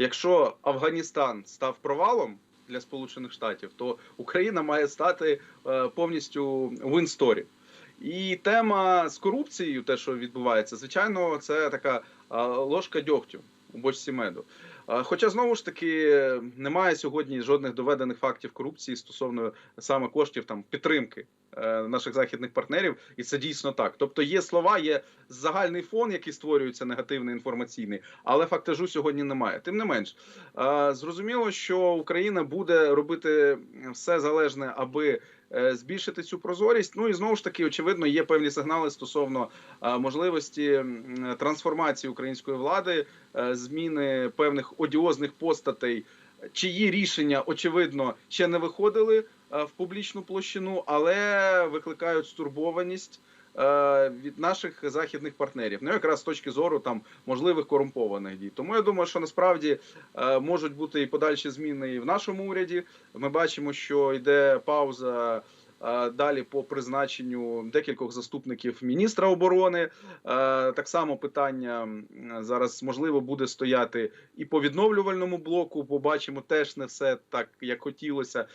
якщо Афганістан став провалом для Сполучених Штатів, то Україна має стати е, повністю story. І тема з корупцією, те, що відбувається, звичайно, це така е, ложка дьогтю у бочці меду. Хоча знову ж таки немає сьогодні жодних доведених фактів корупції стосовно саме коштів там підтримки е, наших західних партнерів, і це дійсно так. Тобто є слова, є загальний фон, який створюється негативний інформаційний, але фактажу сьогодні немає. Тим не менш, е, зрозуміло, що Україна буде робити все залежне, аби е, збільшити цю прозорість. Ну і знову ж таки, очевидно, є певні сигнали стосовно можливості трансформації української влади, зміни певних одіозних постатей, чиї рішення очевидно ще не виходили е, в публічну площину, але викликають стурбованість. е, Від наших західних партнерів, ну якраз з точки зору там можливих корумпованих дій. Тому я думаю, що насправді е, можуть бути і подальші зміни і в нашому уряді. Ми бачимо, що йде пауза далі по призначенню декількох заступників міністра оборони. Е, Так само питання зараз можливо буде стояти і по відновлювальному блоку. Побачимо теж не все так, як хотілося.